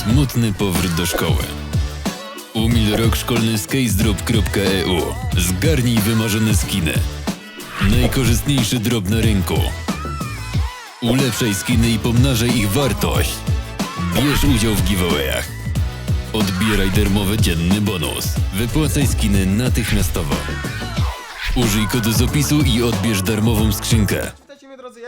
Smutny powrót do szkoły. Umil rok szkolny z casedrop.eu. Zgarnij wymarzone skiny. Najkorzystniejszy drop na rynku. Ulepszaj skiny i pomnażaj ich wartość. Bierz udział w giveawayach. Odbieraj darmowy dzienny bonus. Wypłacaj skiny natychmiastowo. Użyj kodu z opisu i odbierz darmową skrzynkę.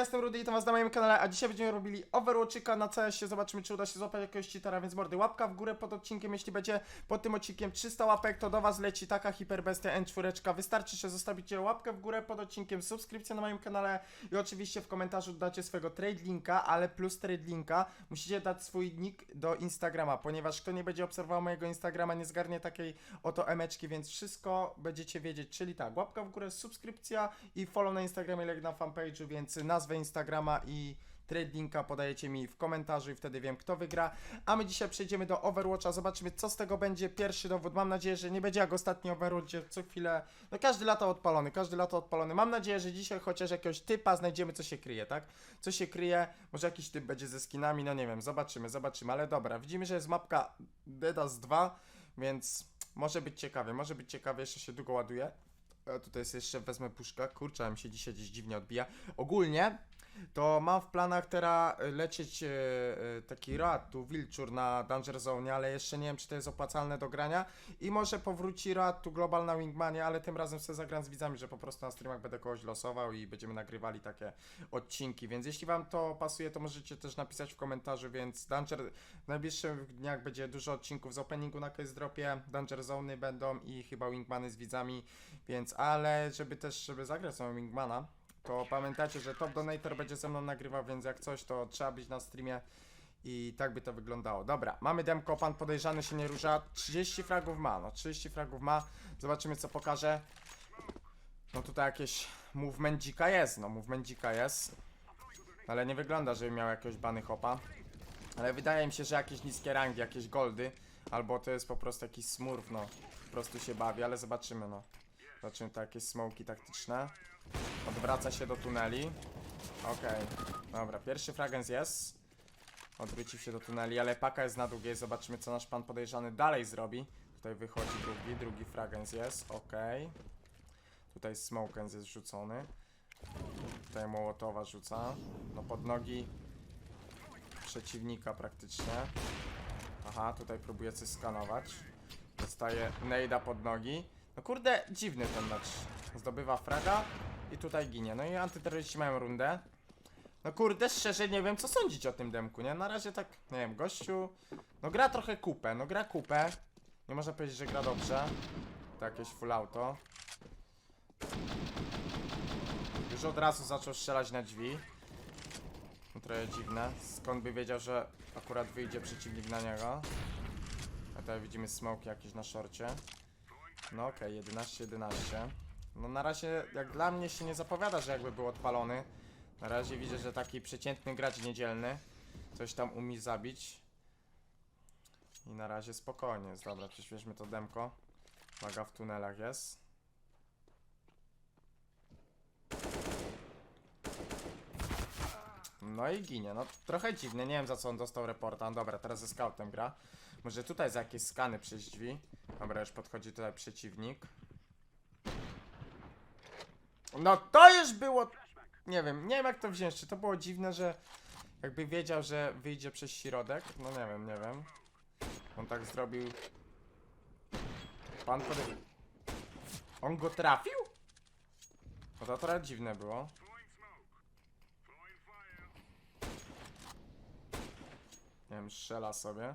Jestem Rudy i witam was na moim kanale, a dzisiaj będziemy robili Overwatchika na CS-ie, zobaczymy czy uda się złapać jakiegoś cheatera, więc mordy, łapka w górę pod odcinkiem, jeśli będzie pod tym odcinkiem 300 łapek, to do was leci taka hiperbestia N4, wystarczy, że zostawicie łapkę w górę pod odcinkiem, subskrypcję na moim kanale i oczywiście w komentarzu dacie swojego trade linka, ale plus trade linka musicie dać swój nick do Instagrama, ponieważ kto nie będzie obserwował mojego Instagrama, nie zgarnie takiej oto emeczki, więc wszystko będziecie wiedzieć, czyli tak, łapka w górę, subskrypcja i follow na Instagramie, jak na fanpage'u, więc nazwę Instagrama i trade linka podajecie mi w komentarzu i wtedy wiem kto wygra. A my dzisiaj przejdziemy do Overwatcha, zobaczymy co z tego będzie. Pierwszy dowód, mam nadzieję, że nie będzie jak ostatni Overwatch, gdzie co chwilę, no każdy lata odpalony, każdy lata odpalony. Mam nadzieję, że dzisiaj chociaż jakiegoś typa znajdziemy co się kryje, tak? Co się kryje, może jakiś typ będzie ze skinami, no nie wiem, zobaczymy, zobaczymy, ale dobra, widzimy, że jest mapka Dedas 2, więc może być ciekawie, może być ciekawie, jeszcze się długo ładuje. A tutaj jest jeszcze, wezmę puszkę, kurczę, mi się dzisiaj gdzieś dziwnie odbija. Ogólnie to mam w planach teraz y, lecieć e, e, taki rad tu Wilczur na Danger Zone, ale jeszcze nie wiem czy to jest opłacalne do grania. I może powróci rad tu Global na Wingmanie, ale tym razem sobie zagram z widzami, że po prostu na streamach będę kogoś losował i będziemy nagrywali takie odcinki, więc jeśli wam to pasuje, to możecie też napisać w komentarzu, więc Danger w najbliższych dniach będzie dużo odcinków z openingu na Case Dropie, Danger Zone będą i chyba Wingmany z widzami, więc ale żeby też, żeby zagrać sobie Wingmana, to pamiętajcie, że Top Donator będzie ze mną nagrywał, więc jak coś, to trzeba być na streamie i tak by to wyglądało. Dobra, mamy demko, pan podejrzany się nie rusza, 30 fragów ma, no 30 fragów ma, zobaczymy co pokaże. No tutaj jakieś movement dzika jest, no movement dzika jest, ale nie wygląda, żeby miał jakiegoś bany hopa. Ale wydaje mi się, że jakieś niskie rangi, jakieś goldy, albo to jest po prostu jakiś smurf, no. Po prostu się bawi, ale zobaczymy, no. Zobaczymy to jakieś smoki taktyczne. Odwraca się do tuneli. Okej, dobra, pierwszy fragens jest. Odwrócił się do tuneli, ale paka jest na długiej. Zobaczymy, co nasz pan podejrzany dalej zrobi. Tutaj wychodzi drugi, drugi fragens jest, okej. Tutaj smokens jest rzucony. Tutaj Mołotowa rzuca. No pod nogi przeciwnika praktycznie. Aha, tutaj próbuje coś skanować. Dostaje Nejda pod nogi. No kurde, dziwny ten mecz. Zdobywa fraga i tutaj ginie. No i antyterroryści mają rundę. No kurde, szczerze nie wiem co sądzić o tym demku, nie? Na razie tak, nie wiem, gościu... No gra trochę kupę, no gra kupę. Nie można powiedzieć, że gra dobrze. To jakieś full auto. Już od razu zaczął strzelać na drzwi. No trochę dziwne. Skąd by wiedział, że akurat wyjdzie przeciwnik na niego? A tutaj widzimy smoke jakieś na szorcie. No okej, 11-11. No na razie, jak dla mnie się nie zapowiada, że jakby był odpalony. Na razie widzę, że taki przeciętny gracz niedzielny coś tam umie zabić. I na razie spokojnie jest. Dobra, przyspieszmy to demko. Uwaga, w tunelach jest. No i ginie, no trochę dziwnie, nie wiem za co on dostał reporta. No dobra, teraz ze scoutem gra. Może tutaj za jakieś skany przez drzwi. Dobra, już podchodzi tutaj przeciwnik. No to już było... Nie wiem, nie wiem jak to wziąć, czy to było dziwne, że jakby wiedział, że wyjdzie przez środek? No nie wiem, nie wiem. On tak zrobił... Pan pode... On go trafił? No to trochę dziwne było. Nie wiem, strzela sobie.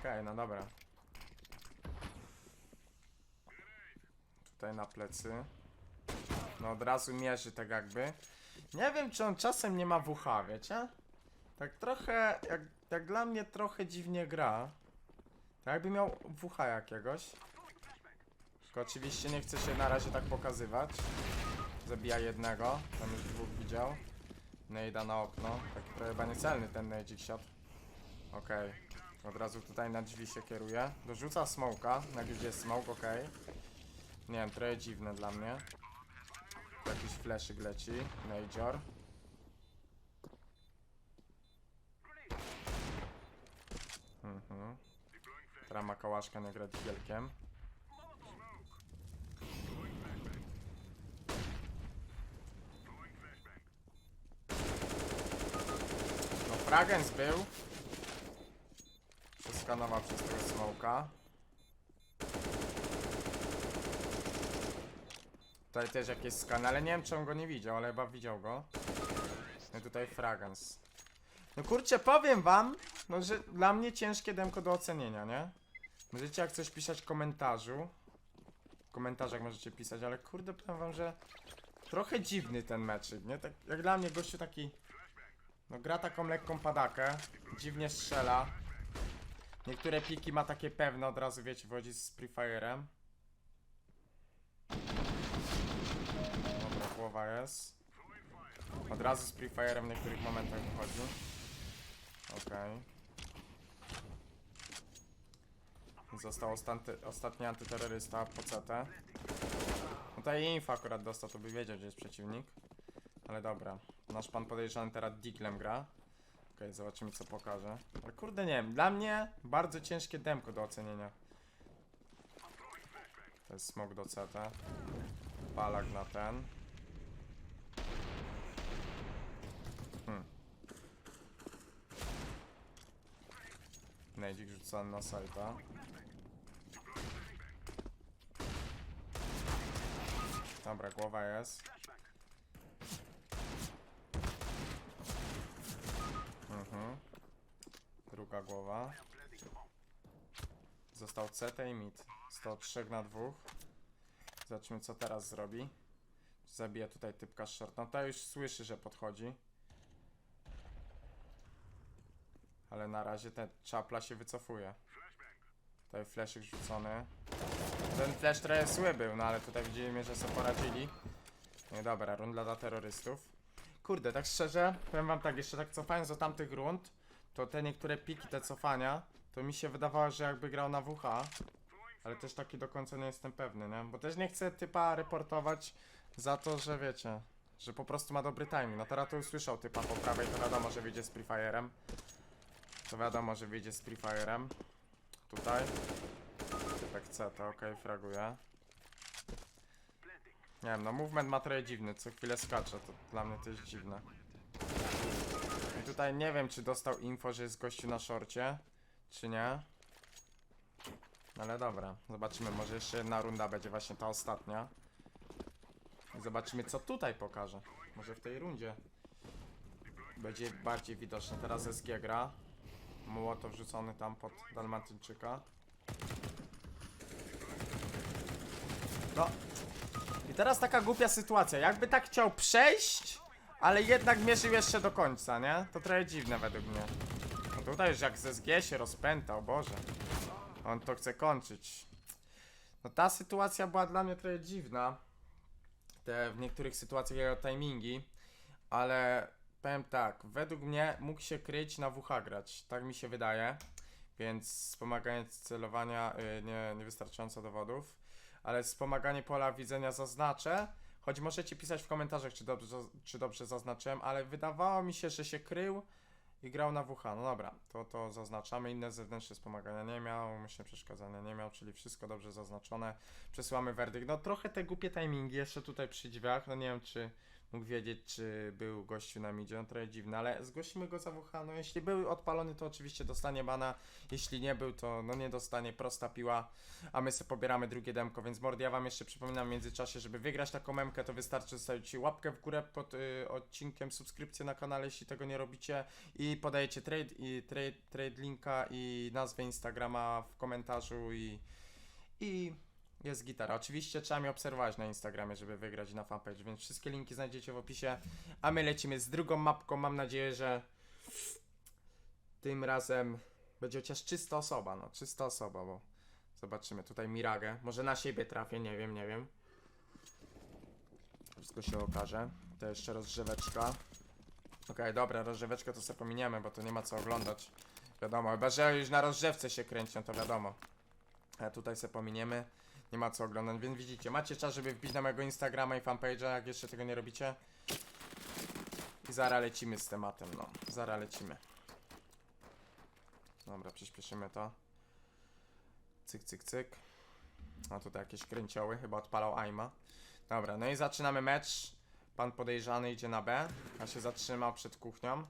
Okej, no dobra. Tutaj na plecy. No od razu mierzy tak jakby. Nie wiem, czy on czasem nie ma WH, wiecie? Tak trochę, jak, jak dla mnie trochę dziwnie gra. Tak jakby miał WH jakiegoś. Tylko oczywiście nie chce się na razie tak pokazywać. Zabija jednego, tam już dwóch widział. Nejda na okno. Taki trochę chyba niecelny ten nejdzik siadł. Okej. Od razu tutaj na drzwi się kieruje. Dorzuca smoka. Na gdzie jest smoke, okej. Nie wiem, trochę dziwne dla mnie. Jakiś fleszyk leci. Major. Mhm. Trama kałaszka nie gra wielkiem. No, Fragens był. Przeskanował przez tego smoka. Tutaj też jakieś skany, ale nie wiem czy on go nie widział, ale chyba widział go. No tutaj Fragens. No kurczę, powiem wam, no że dla mnie ciężkie demko do ocenienia, nie? Możecie jak coś pisać w komentarzu. W komentarzach możecie pisać, ale kurde powiem wam, że trochę dziwny ten meczyk, nie? Tak jak dla mnie gościu taki no gra taką lekką padakę, dziwnie strzela. Niektóre piki ma takie pewne, od razu wiecie, wchodzi z Free Fire'em. Głowa jest. Od razu z Free Fire'em w niektórych momentach wychodzi. Okej. Został ostatni, ostatni antyterrorysta po CT. No tutaj info akurat dostał, to by wiedział, gdzie jest przeciwnik. Ale dobra. Nasz pan podejrzany teraz Diglem gra. Okej, zobaczymy co pokaże. Ale kurde nie wiem, dla mnie bardzo ciężkie demko do ocenienia. To jest smok do CT. Palak na ten. Nejdzik rzucany na sajta. Dobra, głowa jest. Mhm. Druga głowa. Został CT i mid. 103 na dwóch. Zobaczymy co teraz zrobi. Zabija tutaj typka short. No to już słyszy, że podchodzi. Ale na razie ten czapla się wycofuje. Tutaj flashyk rzucony. Ten flash trochę zły był, no ale tutaj widzimy, że sobie poradzili. No i dobra, runda dla terrorystów. Kurde, tak szczerze, powiem wam tak, jeszcze tak cofając do tamtych rund, to te niektóre piki, te cofania, to mi się wydawało, że jakby grał na WH, ale też taki do końca nie jestem pewny, nie? Bo też nie chcę typa reportować za to, że wiecie, że po prostu ma dobry timing. No teraz to usłyszał typa po prawej, to wiadomo, że wyjdzie z Free Fire'em. To wiadomo, że wyjdzie z Free Fire'em. Tutaj. Typek C, to okej, fraguje. Nie wiem, no movement ma trochę dziwny, co chwilę skacze, to dla mnie to jest dziwne. I tutaj nie wiem, czy dostał info, że jest gościu na szorcie, czy nie. No Ale dobra, zobaczymy, może jeszcze jedna runda będzie właśnie ta ostatnia. I zobaczymy, co tutaj pokaże. Może w tej rundzie będzie bardziej widoczne. Teraz SG gra. Młoto wrzucony tam pod Dalmatyńczyka. No, i teraz taka głupia sytuacja. Jakby tak chciał przejść, ale jednak mierzył jeszcze do końca, nie? To trochę dziwne według mnie. No tutaj już jak ze SG się rozpętał, Boże. On to chce kończyć. No ta sytuacja była dla mnie trochę dziwna. Te w niektórych sytuacjach jego timingi. Ale powiem tak, według mnie mógł się kryć na WH grać. Tak mi się wydaje. Więc wspomagając celowania yy, nie, niewystarczająco dowodów ale wspomaganie pola widzenia zaznaczę. Choć możecie pisać w komentarzach, czy dobrze, czy dobrze zaznaczyłem, ale wydawało mi się, że się krył i grał na WH. No dobra, to, to zaznaczamy. Inne zewnętrzne wspomagania nie miał, umyślne przeszkadzania nie miał, czyli wszystko dobrze zaznaczone. Przesyłamy werdykt. No trochę te głupie timingi jeszcze tutaj przy drzwiach. No nie wiem, czy mógł wiedzieć, czy był gościu na midzie. No trochę dziwne, ale zgłosimy go za WH. No jeśli był odpalony, to oczywiście dostanie bana. Jeśli nie był, to no nie dostanie. Prosta piła a my sobie pobieramy drugie demko, więc mordy, ja wam jeszcze przypominam w międzyczasie, żeby wygrać taką memkę, to wystarczy zostawić łapkę w górę pod y, odcinkiem, subskrypcję na kanale, jeśli tego nie robicie i podajecie trade, i trade, trade linka i nazwę Instagrama w komentarzu i, i jest gitara. Oczywiście trzeba mnie obserwować na Instagramie, żeby wygrać na fanpage, więc wszystkie linki znajdziecie w opisie, a my lecimy z drugą mapką, mam nadzieję, że tym razem będzie chociaż czysta osoba, no, czysta osoba, bo Zobaczymy, tutaj Miragę. Może na siebie trafię, nie wiem, nie wiem. Wszystko się okaże. To jeszcze rozgrzeweczka. Okej, dobra, rozgrzeweczkę to sobie pominiemy, bo to nie ma co oglądać. Wiadomo, chyba że już na rozgrzewce się kręcią, to wiadomo. A tutaj sobie pominiemy. Nie ma co oglądać, więc widzicie, macie czas, żeby wbić na mojego Instagrama i fanpage'a, jak jeszcze tego nie robicie. I zaraz lecimy z tematem, no. Zaraz lecimy. Dobra, przyspieszymy to. Cyk, cyk, cyk. A tutaj jakieś kręcioły, chyba odpalał Aima. Dobra, no i zaczynamy mecz. Pan podejrzany idzie na B, a się zatrzymał przed kuchnią.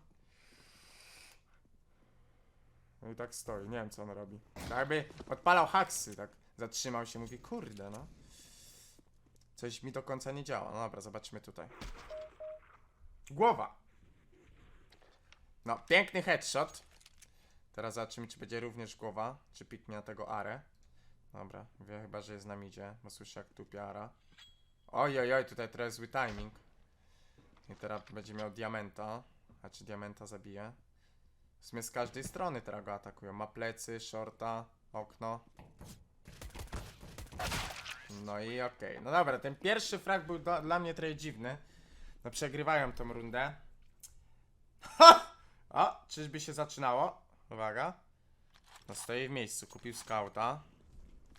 No i tak stoi, nie wiem co on robi. Jakby odpalał haksy, tak zatrzymał się, mówi kurde no. Coś mi do końca nie działa. No dobra, zobaczmy tutaj. Głowa! No, piękny headshot. Teraz zobaczymy, czy będzie również głowa, czy piknie na tego Arę. Dobra, wie chyba, że jest na midzie, bo słyszę jak tupie Ara. Oj, oj, oj, tutaj teraz zły timing. I teraz będzie miał diamenta. A czy diamenta zabije? W sumie z każdej strony teraz go atakują. Ma plecy, shorta, okno. No i okej. No dobra, ten pierwszy frag był dla, dla mnie trochę dziwny. No przegrywają tą rundę. Ha! O, czyżby się zaczynało? Uwaga. No stoi w miejscu, kupił skauta.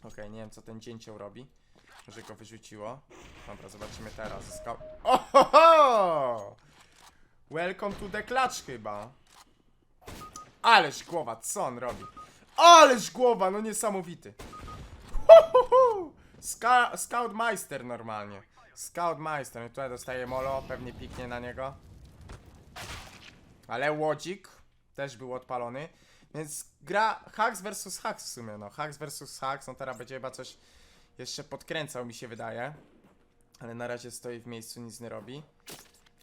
Okej, nie wiem co ten dzięcioł robi. Może go wyrzuciło. Dobra, zobaczymy teraz. Skał... Ohoho! Welcome to the clutch chyba. Ależ głowa, co on robi? Ależ głowa, no niesamowity. Huhuhu! Ska Scoutmeister normalnie. Scoutmeister. I tutaj dostaje molo, pewnie piknie na niego. Ale łodzik też był odpalony. Więc gra Hacks versus Hacks w sumie, no. Hacks versus Hacks, no teraz będzie chyba coś jeszcze podkręcał mi się wydaje. Ale na razie stoi w miejscu, nic nie robi.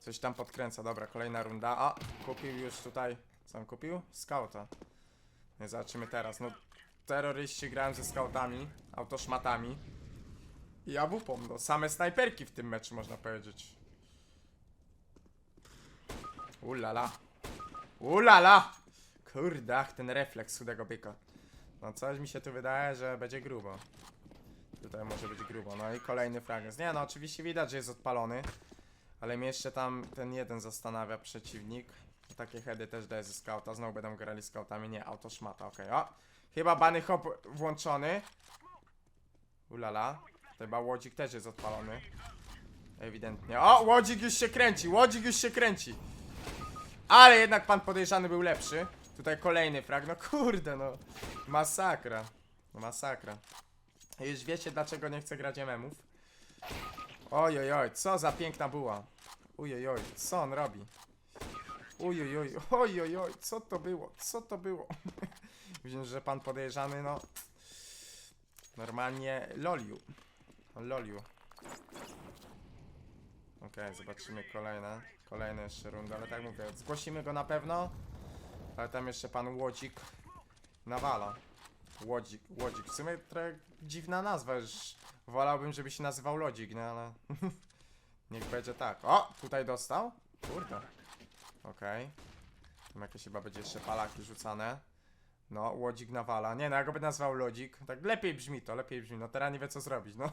Coś tam podkręca, dobra, kolejna runda. A, kupił już tutaj, co on kupił? Scouta. Nie, zobaczymy teraz, no. Terroryści grają ze scoutami, autoszmatami. I awupą, no. Same snajperki w tym meczu, można powiedzieć. Ulala. Ulala! Kurdach, ten refleks chudego byka. No coś mi się tu wydaje, że będzie grubo. Tutaj może być grubo. No i kolejny fragment. Nie no, oczywiście widać, że jest odpalony. Ale mnie jeszcze tam ten jeden zastanawia przeciwnik. Takie heady też daje ze scouta. Znowu będą grali scoutami. Nie, auto szmata, okej. O! Chyba bany hop włączony. Ulala. Chyba łodzik też jest odpalony. Ewidentnie. O! Łodzik już się kręci! Łodzik już się kręci! Ale jednak pan podejrzany był lepszy. Tutaj kolejny frag. No kurde, no. Masakra. Masakra. Już wiecie, dlaczego nie chcę grać MMów. Oj, oj, co za piękna była. Uj, oj, co on robi? Uj, oj, oj, oj, oj, oj, co to było? Co to było? Wiem, że pan podejrzany, no. Normalnie loliu. Loliu. Okej, zobaczymy kolejne. Kolejne jeszcze rundy, ale tak mówię, zgłosimy go na pewno. Ale tam jeszcze pan Łodzik nawala. Łodzik, Łodzik. W sumie trochę dziwna nazwa, już wolałbym, żeby się nazywał Lodzik, no ale... Niech będzie tak. O! Tutaj dostał? Kurde. Okej. Tam jakieś chyba będzie jeszcze palaki rzucane. No, Łodzik nawala. Nie no, ja go będę nazywał Lodzik. Tak lepiej brzmi to, lepiej brzmi. No teraz nie wie co zrobić, no.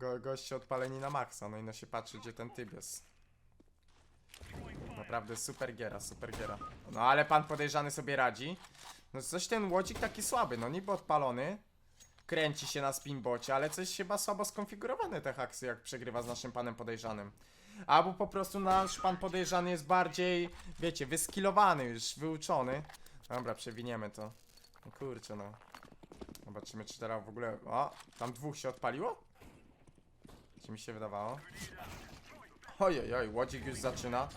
Go, goście odpaleni na maksa, no i no się patrzy, gdzie ten typ jest. Naprawdę super giera, super giera. No ale pan podejrzany sobie radzi. No coś ten łodzik taki słaby, no niby odpalony. Kręci się na spinbocie, ale coś chyba słabo skonfigurowane te haksy, jak przegrywa z naszym panem podejrzanym. Albo po prostu nasz pan podejrzany jest bardziej, wiecie, wyskilowany już, wyuczony. Dobra, przewiniemy to. No kurczę, no. Zobaczymy, czy teraz w ogóle... O, tam dwóch się odpaliło? Czy mi się wydawało? Ojej, oj, łodzik już zaczyna.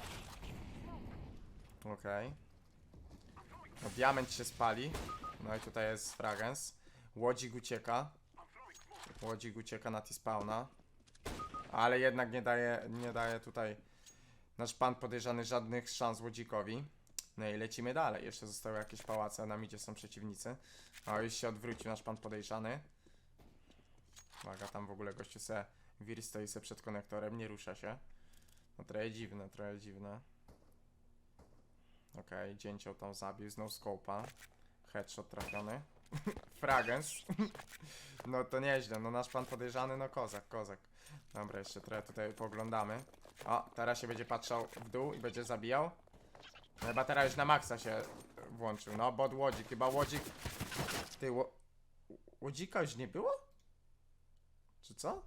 Okej. No, diament się spali. No i tutaj jest fragens. Łodzik ucieka. Łodzik ucieka na T-spawna. Ale jednak nie daje, nie daje tutaj nasz pan podejrzany żadnych szans Łodzikowi. No i lecimy dalej. Jeszcze zostały jakieś pałace, a na midzie są przeciwnicy. O, już się odwrócił nasz pan podejrzany. Uwaga, tam w ogóle gościu se Wir stoi se przed konektorem, nie rusza się. No trochę dziwne, trochę dziwne. Okej, dzięcioł tam zabił, z no scope'a. Headshot trafiony. Fragens. no to nieźle, no nasz pan podejrzany, no kozak, kozak. Dobra, jeszcze trochę tutaj poglądamy. O, teraz się będzie patrzał w dół i będzie zabijał. No Chyba teraz już na maksa się włączył, no, bod łodzik, chyba łodzik... Ty, ło... Łodzika już nie było? Czy co?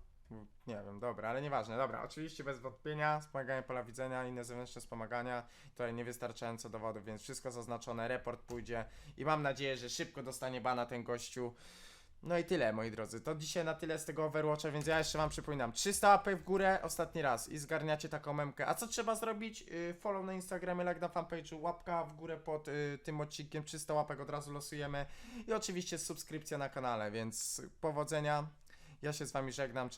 Nie wiem, dobra, ale nieważne. Dobra, oczywiście bez wątpienia, wspomaganie pola widzenia, inne zewnętrzne wspomagania. Tutaj niewystarczająco dowodów, więc wszystko zaznaczone, report pójdzie i mam nadzieję, że szybko dostanie bana ten gościu. No i tyle, moi drodzy. To dzisiaj na tyle z tego Overwatcha, więc ja jeszcze wam przypominam. 300 łapek w górę ostatni raz i zgarniacie taką memkę. A co trzeba zrobić? Yy, follow na Instagramie, like na fanpage'u, łapka w górę pod yy, tym odcinkiem. 300 łapek od razu losujemy. I oczywiście subskrypcja na kanale, więc powodzenia. Ja się z wami żegnam, cześć.